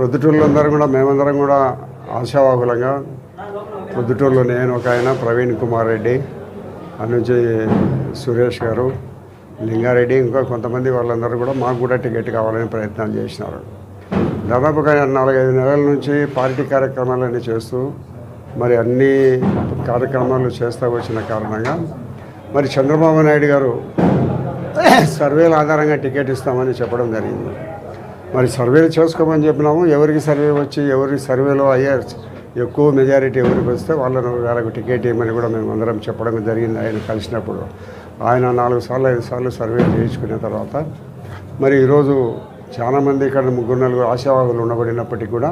ప్రొద్దుటూరులందరూ కూడా మేమందరం కూడా ఆశావాహులంగా ప్రొద్దుటూరులో నేను ఒక ఆయన ప్రవీణ్ కుమార్ రెడ్డి నుంచి సురేష్ గారు లింగారెడ్డి ఇంకా కొంతమంది వాళ్ళందరూ కూడా మాకు కూడా టికెట్ కావాలని ప్రయత్నం చేసినారు. దాదాపుగా నాలుగైదు నెలల నుంచి పార్టీ కార్యక్రమాలన్నీ చేస్తూ మరి అన్ని కార్యక్రమాలు చేస్తూ వచ్చిన కారణంగా మరి చంద్రబాబు నాయుడు గారు సర్వేల ఆధారంగా టికెట్ ఇస్తామని చెప్పడం జరిగింది. మరి సర్వేలు చేసుకోమని చెప్పినాము. ఎవరికి సర్వే వచ్చి ఎవరి సర్వేలో అయ్యారు ఎక్కువ మెజారిటీ ఎవరికి వస్తే వాళ్ళను వాళ్ళకు టికెట్ ఇవ్వమని కూడా మేము అందరం చెప్పడం జరిగింది. ఆయన కలిసినప్పుడు ఆయన నాలుగు సార్లు ఐదు సార్లు సర్వే చేయించుకున్న తర్వాత మరి ఈరోజు చాలామంది ఇక్కడ ముగ్గురు నలుగురు ఆశావాదులు ఉండబడినప్పటికీ కూడా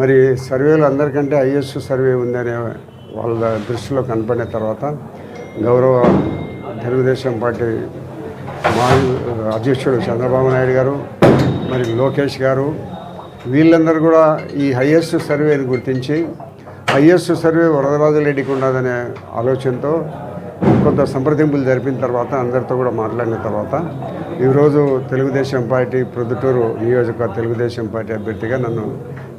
మరి సర్వేలు అందరికంటే ఐఎస్ సర్వే ఉందనే వాళ్ళ దృష్టిలో కనపడిన తర్వాత గౌరవ తెలుగుదేశం పార్టీ మా అధ్యక్షుడు చంద్రబాబు నాయుడు గారు మరి లోకేష్ గారు వీళ్ళందరూ కూడా ఈ హయ్యెస్ట్ సర్వేని గుర్తించి హయ్యెస్ట్ సర్వే వరదరాజురెడ్డికి ఉన్నదనే ఆలోచనతో కొంత సంప్రదింపులు జరిపిన తర్వాత అందరితో కూడా మాట్లాడిన తర్వాత ఈరోజు తెలుగుదేశం పార్టీ ప్రొద్దుటూరు నియోజక తెలుగుదేశం పార్టీ అభ్యర్థిగా నన్ను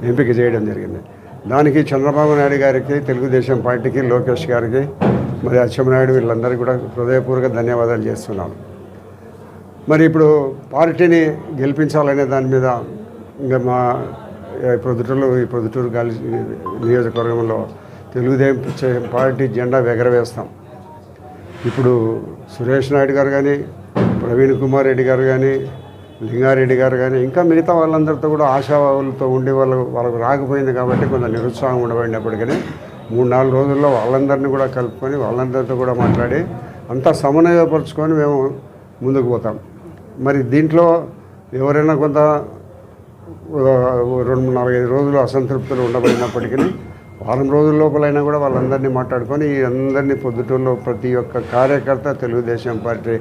ఎంపిక చేయడం జరిగింది. దానికి చంద్రబాబు నాయుడు గారికి తెలుగుదేశం పార్టీకి లోకేష్ గారికి మరి అచ్చెన్నాయుడు వీళ్ళందరికీ కూడా హృదయపూర్వక ధన్యవాదాలు చేస్తున్నాను. మరి ఇప్పుడు పార్టీని గెలిపించాలనే దాని మీద ఇంకా మా ప్రొద్దుటూరులో ఈ ప్రొద్దుటూరు గాలి నియోజకవర్గంలో తెలుగుదేశం పార్టీ జెండా ఎగరవేస్తాం ఇప్పుడు సురేష్ నాయుడు గారు కానీ ప్రవీణ్ కుమార్ రెడ్డి గారు కానీ లింగారెడ్డి గారు కానీ ఇంకా మిగతా వాళ్ళందరితో కూడా ఆశావాదులతో ఉండి వాళ్ళు వాళ్ళకు రాకపోయింది కాబట్టి కొంత నిరుత్సాహం ఉండబడినప్పటికీ మూడు నాలుగు రోజుల్లో వాళ్ళందరినీ కూడా కలుపుకొని వాళ్ళందరితో కూడా మాట్లాడి అంతా సమన్వయపరుచుకొని మేము ముందుకు పోతాం. మరి దీంట్లో ఎవరైనా కొంత రెండు నాలుగైదు రోజులు అసంతృప్తులు ఉండబడినప్పటికీ వారం రోజుల లోపలైనా కూడా వాళ్ళందరినీ మాట్లాడుకొని అందరినీ పొద్దుటూరులో ప్రతి ఒక్క కార్యకర్త తెలుగుదేశం పార్టీ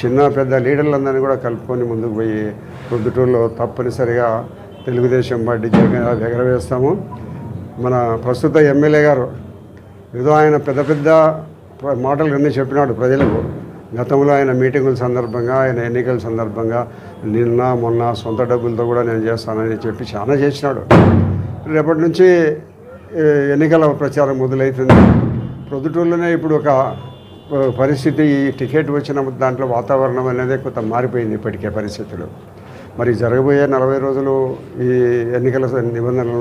చిన్న పెద్ద లీడర్లందరినీ కూడా కలుపుకొని ముందుకు పోయి పొద్దుటూరులో తప్పనిసరిగా తెలుగుదేశం పార్టీ జగన్ ఎగరవేస్తాము. మన ప్రస్తుత ఎమ్మెల్యే గారు ఏదో ఆయన పెద్ద పెద్ద మాటలు అన్నీ చెప్పినాడు ప్రజలకు. గతంలో ఆయన మీటింగుల సందర్భంగా ఆయన ఎన్నికల సందర్భంగా నిన్న మొన్న సొంత డబ్బులతో కూడా నేను చేస్తానని చెప్పి చాలా చేసినాడు. రేపటి నుంచి ఎన్నికల ప్రచారం మొదలవుతుంది ప్రొద్దుటూరులోనే ఇప్పుడు ఒక పరిస్థితి ఈ టికెట్ వచ్చిన దాంట్లో వాతావరణం అనేది కొంత మారిపోయింది ఇప్పటికే పరిస్థితులు. మరి జరగబోయే నలభై రోజులు ఈ ఎన్నికల నిబంధనలు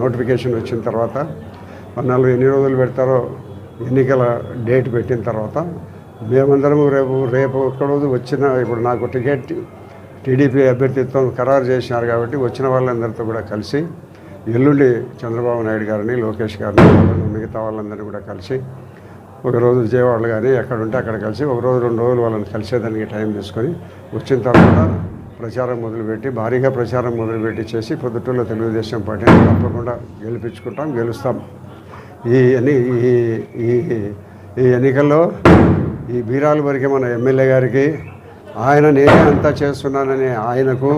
నోటిఫికేషన్ వచ్చిన తర్వాత నలభై ఎన్ని రోజులు పెడతారో ఎన్నికల డేట్ పెట్టిన తర్వాత మేమందరము రేపు రేపు ఒక్కరోజు వచ్చిన ఇప్పుడు నాకు టికెట్ టీడీపీ అభ్యర్థిత్వం ఖరారు చేసినారు కాబట్టి వచ్చిన వాళ్ళందరితో కూడా కలిసి ఎల్లుండి చంద్రబాబు నాయుడు గారిని లోకేష్ గారిని మిగతా వాళ్ళందరినీ కూడా కలిసి ఒకరోజు విజయవాడలో కానీ ఎక్కడ ఉంటే అక్కడ కలిసి ఒక రోజు రెండు రోజులు వాళ్ళని కలిసేదానికి టైం తీసుకొని వచ్చిన తర్వాత ప్రచారం మొదలుపెట్టి భారీగా ప్రచారం మొదలుపెట్టి చేసి పొద్దుటూరులో తెలుగుదేశం పార్టీని తప్పకుండా గెలిపించుకుంటాం గెలుస్తాం. ఈ ఎన్ని ఈ ఈ ఈ ఎన్నికల్లో ఈ బీరాలు వరకే మన ఎమ్మెల్యే గారికి ఆయన నేనే అంతా చేస్తున్నానని ఆయనకు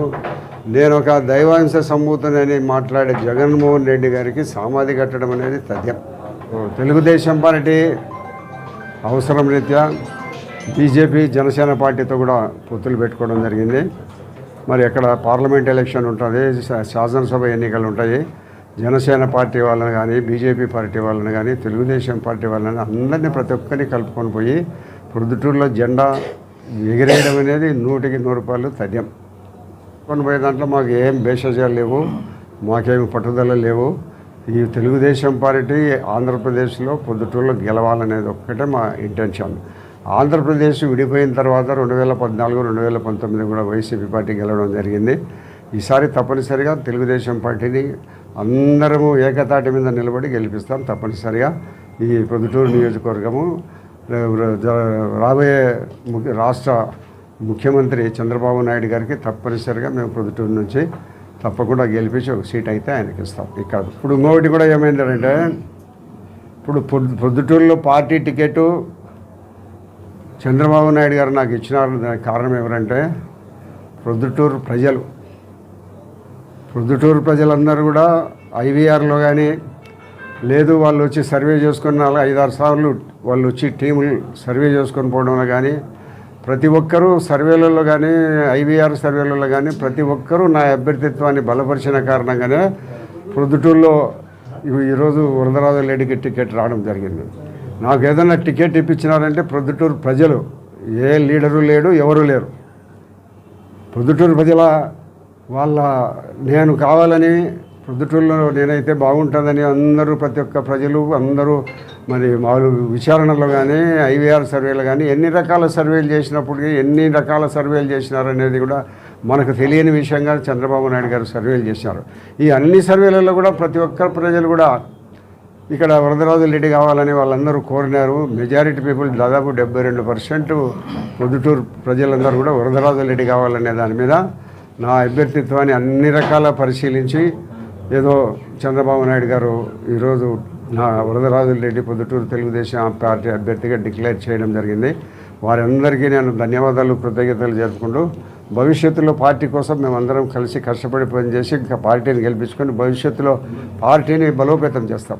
నేను ఒక దైవాంశ సంభూతునని మాట్లాడే జగన్మోహన్ రెడ్డి గారికి సమాధి కట్టడం అనేది తథ్యం. తెలుగుదేశం పార్టీ అవసరం రీత్యా బీజేపీ జనసేన పార్టీతో కూడా పొత్తులు పెట్టుకోవడం జరిగింది. మరి ఎక్కడ పార్లమెంట్ ఎలక్షన్ ఉంటుంది శాసనసభ ఎన్నికలు ఉంటాయి. జనసేన పార్టీ వాళ్ళని కానీ బీజేపీ పార్టీ వాళ్ళని కానీ తెలుగుదేశం పార్టీ వాళ్ళని అందరినీ ప్రతి ఒక్కరిని కలుపుకొని పోయి ప్రొద్దుటూరులో జెండా ఎగిరేయడం అనేది నూటికి నూరు రూపాయలు తథ్యం. కొన్ని పోయే దాంట్లో మాకు ఏం భేషజాలు లేవు మాకేమి పట్టుదల లేవు. ఈ తెలుగుదేశం పార్టీ ఆంధ్రప్రదేశ్లో పొద్దుటూరులో గెలవాలనేది ఒక్కటే మా ఇంటెన్షన్ ఆంధ్రప్రదేశ్ విడిపోయిన తర్వాత రెండు వేల పద్నాలుగు రెండు వేల పంతొమ్మిది కూడా వైసీపీ పార్టీ గెలవడం జరిగింది. ఈసారి తప్పనిసరిగా తెలుగుదేశం పార్టీని అందరము ఏకతాటి మీద నిలబడి గెలిపిస్తాం తప్పనిసరిగా. ఈ పొద్దుటూరు నియోజకవర్గము రాబోయే ముఖ్య రాష్ట్ర ముఖ్యమంత్రి చంద్రబాబు నాయుడు గారికి తప్పనిసరిగా మేము ప్రొద్దుటూరు నుంచి తప్పకుండా గెలిపించి ఒక సీట్ అయితే ఆయనకి ఇస్తాం. ఇక్కడ ఇప్పుడు ఇంకొకటి కూడా ఏమైందంటే ఇప్పుడు పొద్దు ప్రొద్దుటూరులో పార్టీ టికెట్ చంద్రబాబు నాయుడు గారు నాకు ఇచ్చినారు. దానికి కారణం ఎవరంటే ప్రొద్దుటూరు ప్రజలు. ప్రొద్దుటూరు ప్రజలందరూ కూడా ఐవీఆర్లో కానీ లేదు వాళ్ళు వచ్చి సర్వే చేసుకున్న నాలుగు ఐదారు సార్లు వాళ్ళు వచ్చి టీములు సర్వే చేసుకొని పోవడంలో కానీ ప్రతి ఒక్కరూ సర్వేలలో కానీ ఐవీఆర్ సర్వేలలో కానీ ప్రతి ఒక్కరూ నా అభ్యర్థిత్వాన్ని బలపరిచిన కారణంగానే ప్రొద్దుటూరులో ఈరోజు వరదరాజు లేడీకి టికెట్ రావడం జరిగింది. నాకు ఏదైనా టికెట్ ఇప్పించినారంటే ప్రొద్దుటూరు ప్రజలు ఏ లీడరు లేడు ఎవరు లేరు. ప్రొద్దుటూరు ప్రజల వాళ్ళ నేను కావాలని ప్రొద్దుటూరులో నేనైతే బాగుంటుందని అందరూ ప్రతి ఒక్క ప్రజలు అందరూ మరి వాళ్ళు విచారణలో కానీ ఐవీఆర్ సర్వేలు కానీ ఎన్ని రకాల సర్వేలు చేసినప్పటికీ ఎన్ని రకాల సర్వేలు చేసినారనేది కూడా మనకు తెలియని విషయంగా చంద్రబాబు నాయుడు గారు సర్వేలు చేసినారు ఈ అన్ని సర్వేలలో కూడా ప్రతి ఒక్క ప్రజలు కూడా ఇక్కడ వరదరాజు రెడ్డి కావాలని వాళ్ళందరూ కోరినారు. మెజారిటీ పీపుల్ దాదాపు డెబ్బై రెండు పర్సెంట్ పొద్దుటూరు ప్రజలందరూ కూడా వరదరాజు రెడ్డి కావాలనే దాని మీద నా అభ్యర్థిత్వాన్ని అన్ని రకాల పరిశీలించి ఏదో చంద్రబాబు నాయుడు గారు ఈరోజు నా వరదరాజుల రెడ్డి పొద్దుటూరు తెలుగుదేశం పార్టీ అభ్యర్థిగా డిక్లేర్ చేయడం జరిగింది. వారందరికీ నేను ధన్యవాదాలు కృతజ్ఞతలు జరుపుకుంటూ భవిష్యత్తులో పార్టీ కోసం మేమందరం కలిసి కష్టపడి పనిచేసి ఇంకా పార్టీని గెలిపించుకొని భవిష్యత్తులో పార్టీని బలోపేతం చేస్తాం.